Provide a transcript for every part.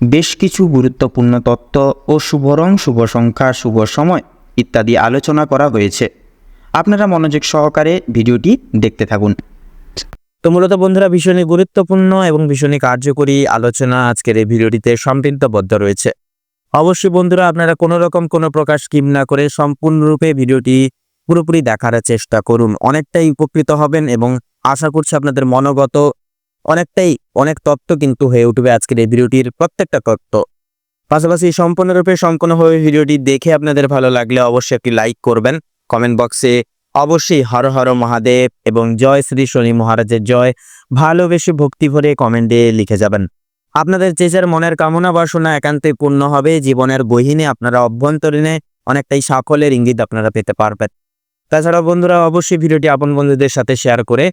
বেশ কিছু গুরুত্বপূর্ণ তত্ত্ব ও শুভ রং শুভ সংখ্যা শুভ সময় ইত্যাদি আলোচনা করা হয়েছে। আপনারা মনোযোগ সহকারে ভিডিওটি দেখতে থাকুন। তো মূলত বন্ধুরা ভীষণই গুরুত্বপূর্ণ এবং ভীষণই কার্যকরী আলোচনা আজকের এই ভিডিওটিতে সম্পৃক্তবদ্ধ রয়েছে। অবশ্যই বন্ধুরা, আপনারা কোনো রকম কোনো প্রকার স্কিম না করে সম্পূর্ণরূপে ভিডিওটি পুরোপুরি দেখার চেষ্টা করুন। অনেকটাই উপকৃত হবেন এবং আশা করছি আপনাদের মনোগত, অনেকটাই অনেক তত্ত্ব কিন্তু হয়ে উঠবে আজকের এই ভিডিওটির প্রত্যেকটা তত্ত্ব। পাশাপাশি সম্পূর্ণরূপে সম্পূর্ণভাবে ভিডিওটি দেখে আপনাদের ভালো লাগলে অবশ্যই একটি লাইক করবেন। কমেন্ট বক্সে অবশ্যই হর হর মহাদেব এবং জয় শ্রী শনি মহারাজের জয় ভালোবেসে ভক্তি ভরে কমেন্টে লিখে যাবেন। আপনাদের যে যার মনের কামনা বাসনা একান্তই পূর্ণ হবে, জীবনের বহিনে আপনারা অভ্যন্তরীণে অনেকটাই সাফল্যের ইঙ্গিত আপনারা পেতে পারবেন। তাছাড়া বন্ধুরা, অবশ্যই ভিডিওটি আপন বন্ধুদের সাথে শেয়ার করে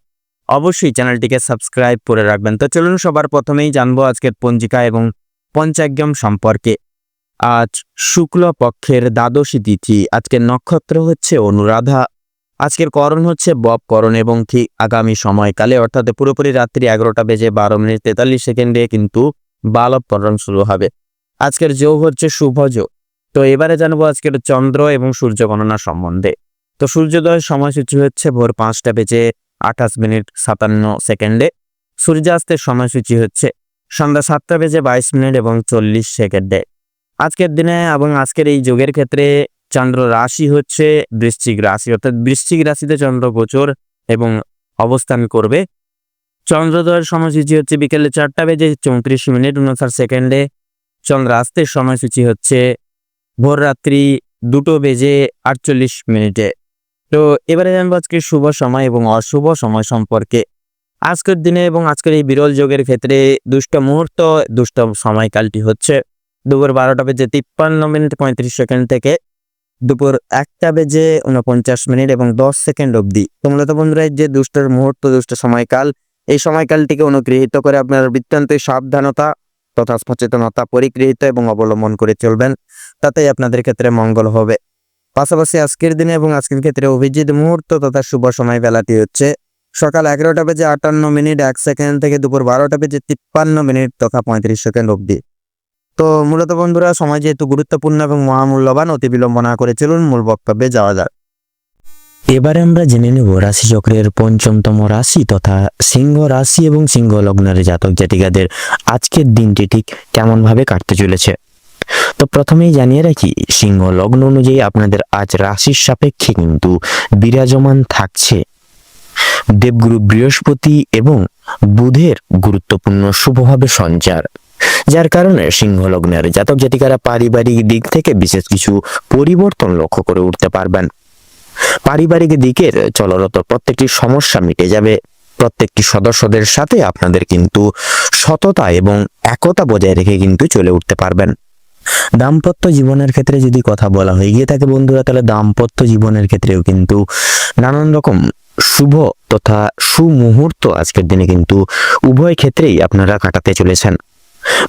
অবশ্যই চ্যানেলটিকে সাবস্ক্রাইব করে রাখবেন। তো চলুন সবার প্রথমেই জানব আজকের পঞ্জিকা এবং পঞ্চাগ্যম সম্পর্কে। আজ শুক্ল পক্ষের দ্বাদশী তিথি, আজকের নক্ষত্র হচ্ছে অনুরাধা। আজকের করণ হচ্ছে বব করণ এবং ঠিক আগামী সময়কালে, অর্থাৎ পুরোপুরি রাত্রি এগারোটা বেজে বারো মিনিট তেতাল্লিশ সেকেন্ডে কিন্তু বালব করণ শুরু হবে। আজকের যোগ হচ্ছে যোগ। তো এবারে জানব আজকের চন্দ্র এবং সূর্য গণনা সম্বন্ধে। তো সূর্যোদয়ের সময়সূচি হচ্ছে ভোর পাঁচটা বেজে আঠাশ মিনিট সাতান্ন সেকেন্ডে। সূর্যাস্তের সময়সূচি হচ্ছে সন্ধ্যা সাতটা বেজে বাইশ মিনিট এবং চল্লিশ সেকেন্ডে। আজকের দিনে এবং আজকের এই যোগের ক্ষেত্রে চন্দ্র রাশি হচ্ছে বৃশ্চিক রাশি, অর্থাৎ বৃশ্চিক রাশিতে চন্দ্র গোচর এবং অবস্থান করবে। চন্দ্রোদয়ের সময়সূচি হচ্ছে বিকেলে চারটা বেজে চৌত্রিশ মিনিট উনষাট সেকেন্ডে। চন্দ্রাস্তের সময়সূচি হচ্ছে ভোর রাত্রি দুটো বেজে আটচল্লিশ মিনিটে। তো এবারে জানব আজকে শুভ সময় এবং অশুভ সময় সম্পর্কে। আজকের দিনে এবং আজকের এই বিরল যোগের ক্ষেত্রে দুষ্ট মুহূর্ত, দুষ্ট সময়কালটি হচ্ছে দুপুর বারোটা বেজে তিপ্পান্ন মিনিট পঁয়ত্রিশ সেকেন্ড থেকে দুপুর একটা বেজে উনপঞ্চাশ মিনিট এবং দশ সেকেন্ড অবধি। তো মূলত বন্ধুরা যে দুষ্টের মুহূর্ত, দুষ্ট সময়কাল, এই সময়কালটিকে অনুগৃহীত করে আপনার বৃত্তান্তই সাবধানতা তথা সচেতনতা পরিগৃহীত এবং অবলম্বন করে চলবেন। তাতেই আপনাদের ক্ষেত্রে মঙ্গল হবে। পাশাপাশি আজকের দিনে এবং আজকের ক্ষেত্রে অভিজিৎ মুহূর্ত তথা শুভ সময় বেলাটি হচ্ছে সকাল এগারোটা বেজে আটান্ন মিনিট, এক সেকেন্ড থেকে দুপুর বারোটা বেজে তিপ্পান্ন মিনিট তথা পঁয়ত্রিশ সেকেন্ড অবধি। তো মূলত বন্ধুরা, সময় যেহেতু গুরুত্বপূর্ণ এবং মহামূল্যবান, অতি বিলম্ব না করে চলুন মূল বক্তব্যে যাওয়া যাক। এবারে আমরা জেনে নেব রাশিচক্রের পঞ্চমতম রাশি তথা সিংহ রাশি এবং সিংহ লগ্নের জাতক জাতিকাদের আজকের দিনটি ঠিক কেমনভাবে কাটতে চলেছে। তো প্রথমেই জানিয়ে রাখি সিংহ লগ্ন অনুযায়ী আপনাদের আজ রাশির সাপেক্ষে কিন্তু বিরাজমান থাকছে দেবগুরু বৃহস্পতি এবং বুধের গুরুত্বপূর্ণ শুভভাবে সঞ্চার। যার কারণে সিংহ লগ্নের জাতক জাতিকারা পারিবারিক দিক থেকে বিশেষ কিছু পরিবর্তন লক্ষ্য করে উঠতে পারবেন। পারিবারিক দিকের চলরত প্রত্যেকটি সমস্যা মিটে যাবে। প্রত্যেকটি সদস্যদের সাথে আপনাদের কিন্তু সততা এবং একতা বজায় রেখে কিন্তু চলে উঠতে পারবেন। দাম্পত্য জীবনের ক্ষেত্রে যদি কথা বলা হয়ে গিয়ে থাকে বন্ধুরা, তাহলে দাম্পত্য জীবনের ক্ষেত্রেও কিন্তু নানান রকম শুভ তথা সুমুহূর্ত আজকের দিনে কিন্তু উভয় ক্ষেত্রেই আপনারা কাটাতে চলেছেন।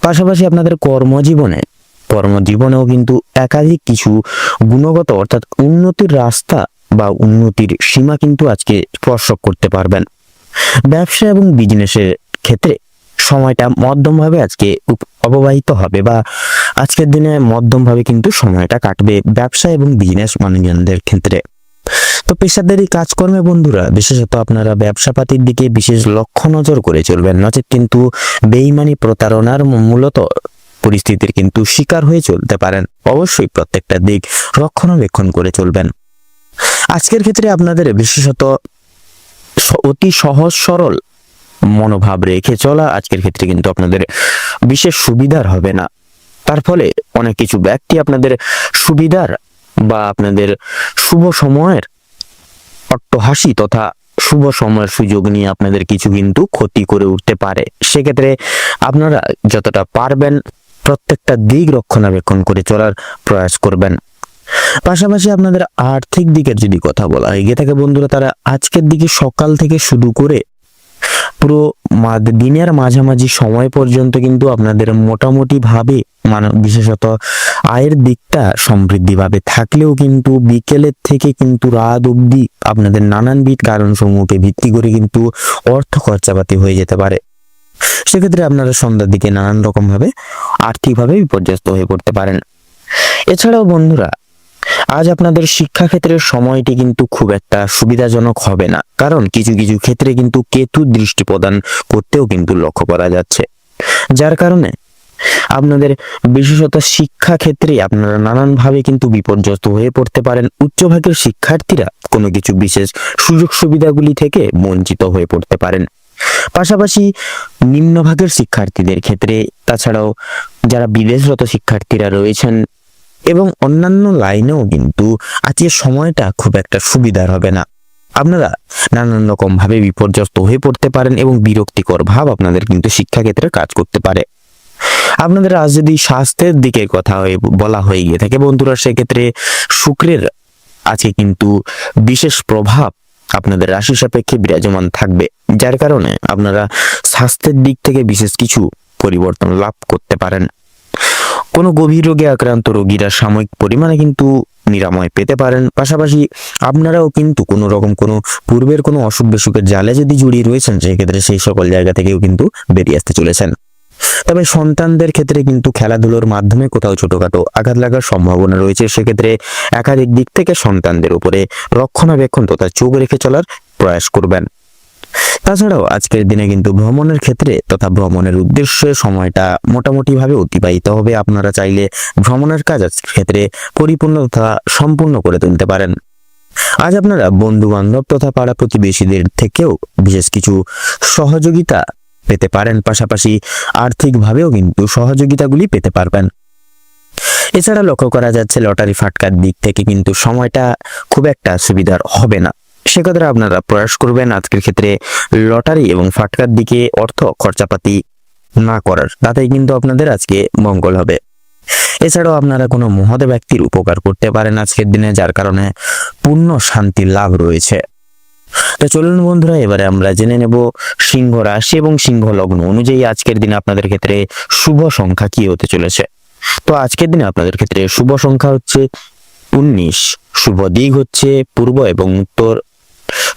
পাশাপাশি আপনাদের কর্মজীবনে, কর্মজীবনেও কিন্তু একাধিক কিছু গুণগত অর্থাৎ উন্নতির রাস্তা বা উন্নতির সীমা কিন্তু আজকে স্পর্শ করতে পারবেন। ব্যবসা এবং বিজনেসের ক্ষেত্রে সময়টা মধ্যমভাবে আজকে অববাহিত হবে বা আজকের দিনে মধ্যমভাবে কিন্তু সময়টা কাটবে ব্যবসা এবং বিজনেস মানুষজনদের ক্ষেত্রে। তো পেশাদারি কাজকর্মে বন্ধুরা, বিশেষত আপনারা ব্যবসাপাতির দিকে বিশেষ লক্ষ্য নজর করে চলবেন। নচেত কিন্তু বেইমানি প্রতারণার মূলত পরিস্থিতির কিন্তু শিকার হয়ে চলতে পারেন। অবশ্যই প্রত্যেকটা দিক রক্ষণাবেক্ষণ করে চলবেন। আজকের ক্ষেত্রে আপনাদের বিশেষত অতি সহজ সরল মনোভাব রেখে চলা আজকের ক্ষেত্রে কিন্তু আপনাদের বিশেষ সুবিধার হবে না। তার ফলে অনেক কিছু ব্যক্তি আপনাদের সুবিধার বা আপনাদের শুভ সময়ের অট্টহাসি তথা শুভ সময়ের সুযোগ নিয়ে আপনাদের কিছু কিন্তু ক্ষতি করে উঠতে পারে। সেক্ষেত্রে আপনারা যতটা পারবেন প্রত্যেকটা দিক রক্ষণাবেক্ষণ করে চলার প্রয়াস করবেন। পাশাপাশি আপনাদের আর্থিক দিকের যদি কথা বলা হয় গিয়ে থাকে বন্ধুরা, তারা আজকের দিকে সকাল থেকে শুরু করে পুরো দিনের মাঝামাঝি সময় পর্যন্ত কিন্তু আপনাদের মোটামুটি ভাবে মানে বিশেষত আয়ের দিকটা সমৃদ্ধিভাবে থাকলেও কিন্তু বিকেলের থেকে কিন্তু রাত অবধি আপনাদের নানানবিধ কারণসমূহকে ভিত্তি করে কিন্তু অর্থ খরচাপাতি হয়ে যেতে পারে। সেক্ষেত্রে আপনারা সন্ধ্যার দিকে নানান রকম ভাবে আর্থিকভাবে বিপর্যস্ত হয়ে পড়তে পারেন। এছাড়াও বন্ধুরা, আজ আপনাদের শিক্ষাক্ষেত্রের সময়টি কিন্তু খুব একটা সুবিধাজনক হবে না, কারণ কিছু কিছু ক্ষেত্রে কিন্তু কেতু দৃষ্টি প্রদান করতেও কিন্তু লক্ষ্য করা যাচ্ছে। যার কারণে আপনাদের বিশেষত শিক্ষা ক্ষেত্রে আপনারা নানানভাবে কিন্তু বিপর্যস্ত হয়ে পড়তে পারেন। উচ্চভাগের শিক্ষার্থীরা কোনো কিছু বিশেষ সুযোগ সুবিধাগুলি থেকে বঞ্চিত হয়ে পড়তে পারেন। পাশাপাশি নিম্নভাগের শিক্ষার্থীদের ক্ষেত্রে, তাছাড়াও যারা বিদেশরত শিক্ষার্থীরা রয়েছেন এবং অন্যান্য লাইনেও কিন্তু আজকের সময়টা খুব একটা সুবিধার হবে না। আপনারা নানান রকম ভাবে বিপর্যস্ত হয়ে পড়তে পারেন এবং বিরক্তিকর ভাব আপনাদের কিন্তু শিক্ষাক্ষেত্রে কাজ করতে পারে। আপনাদের আজ যদি স্বাস্থ্যের দিকে কথা হয়ে বলা হয়ে গিয়ে থাকে বন্ধুরা, সেক্ষেত্রে শুক্রের আজকে কিন্তু বিশেষ প্রভাব আপনাদের রাশি সাপেক্ষে বিরাজমান থাকবে, যার কারণে আপনারা স্বাস্থ্যের দিক থেকে বিশেষ কিছু পরিবর্তন লাভ করতে পারেন। কোনো গভীর রোগে আক্রান্ত রোগীরা সাময়িক পরিমাণে কিন্তু নিরাময় পেতে পারেন, পাশাপাশি আপনারাও কিন্তু কোনো রকম কোনো পূর্বের কোনো অসুখ বিসুখের জালে যদি জড়িয়ে রয়েছেন, সেক্ষেত্রে সেই সকল জায়গা থেকেও কিন্তু বেরিয়ে আসতে চলেছেন। তবে সন্তানদের ক্ষেত্রে কিন্তু খেলাধুলোর মাধ্যমে কোথাও ছোটখাটো আঘাত লাগার সম্ভাবনা রয়েছে। সেক্ষেত্রে একাধিক দিক থেকে সন্তানদের উপরে রক্ষণাবেক্ষণ তথা চোখ রেখে চলার প্রয়াস করবেন। তাছাড়াও আজকের দিনে কিন্তু ভ্রমণের ক্ষেত্রে তথা ভ্রমণের উদ্দেশ্যে সময়টা মোটামুটি ভাবে অতিবাহিত হবে। আপনারা চাইলে ভ্রমণের কাজ আজকের ক্ষেত্রে পরিপূর্ণ তথা সম্পূর্ণ করে তুলতে পারেন। আজ আপনারা বন্ধু বান্ধব তথা পাড়া প্রতিবেশীদের থেকেও বিশেষ কিছু সহযোগিতা পেতে পারেন, পাশাপাশি আর্থিকভাবেও কিন্তু সহযোগিতাগুলি পেতে পারবেন। এছাড়া লক্ষ্য করা যাচ্ছে, লটারি ফাটকার দিক থেকে কিন্তু সময়টা খুব একটা সুবিধার হবে না। সেক্ষেত্রে আপনারা প্রয়াস করবেন আজকের ক্ষেত্রে লটারি এবং ফাটকার দিকে অর্থ খরচাপাতি না করার। তাতেই কিন্তু আপনাদের আজকে মঙ্গল হবে। এছাড়াও আপনারা কোনো মহৎ ব্যক্তির উপকার করতে পারেন আজকের দিনে, যার কারণে পূর্ণ শান্তি লাভ রয়েছে। তো চলুন বন্ধুরা, এবারে আমরা জেনে নেব সিংহ রাশি এবং সিংহ লগ্ন অনুযায়ী আজকের দিনে আপনাদের ক্ষেত্রে শুভ সংখ্যা কি হতে চলেছে। তো আজকের দিনে আপনাদের ক্ষেত্রে শুভ সংখ্যা হচ্ছে উনিশ, শুভ দিক হচ্ছে পূর্ব এবং উত্তর,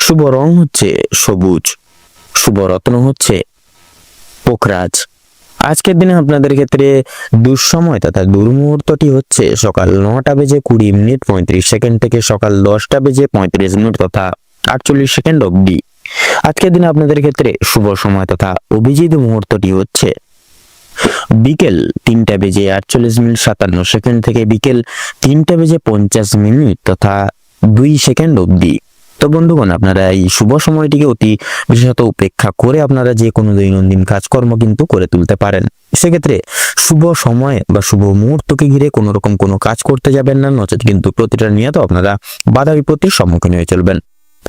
শুভ রং হচ্ছে সবুজ, শুভ রত্ন হচ্ছে পোখরাজ। আজকের দিনে আপনাদের ক্ষেত্রে দুঃসময় তথা দুর্মুহূর্তটি হচ্ছে সকাল নটা বেজে কুড়ি মিনিট পঁয়ত্রিশ সেকেন্ড থেকে সকাল দশটা বেজে পঁয়ত্রিশ মিনিট তথা আটচল্লিশ সেকেন্ড অবধি। আজকের দিনে আপনাদের ক্ষেত্রে শুভ সময় তথা অভিজিৎ মুহূর্তটি হচ্ছে বিকেল তিনটা বেজে আটচল্লিশ মিনিট সাতান্ন সেকেন্ড থেকে বিকেল তিনটা বেজে পঞ্চাশ মিনিট তথা দুই সেকেন্ড অবধি। তো বন্ধুগণ, আপনারা এই শুভ সময়টিকে অতি বিশেষত উপেক্ষা করে আপনারা যে কোনো দৈনন্দিন কাজকর্ম কিন্তু করে তুলতে পারেন। সেক্ষেত্রে শুভ সময় বা শুভ মুহূর্তকে ঘিরে কোনো রকম কোনো কাজ করতে যাবেন না, নচেত কিন্তু প্রতিটা নিয়ে তো আপনারা বাধা বিপত্তির সম্মুখীন হয়ে চলবেন।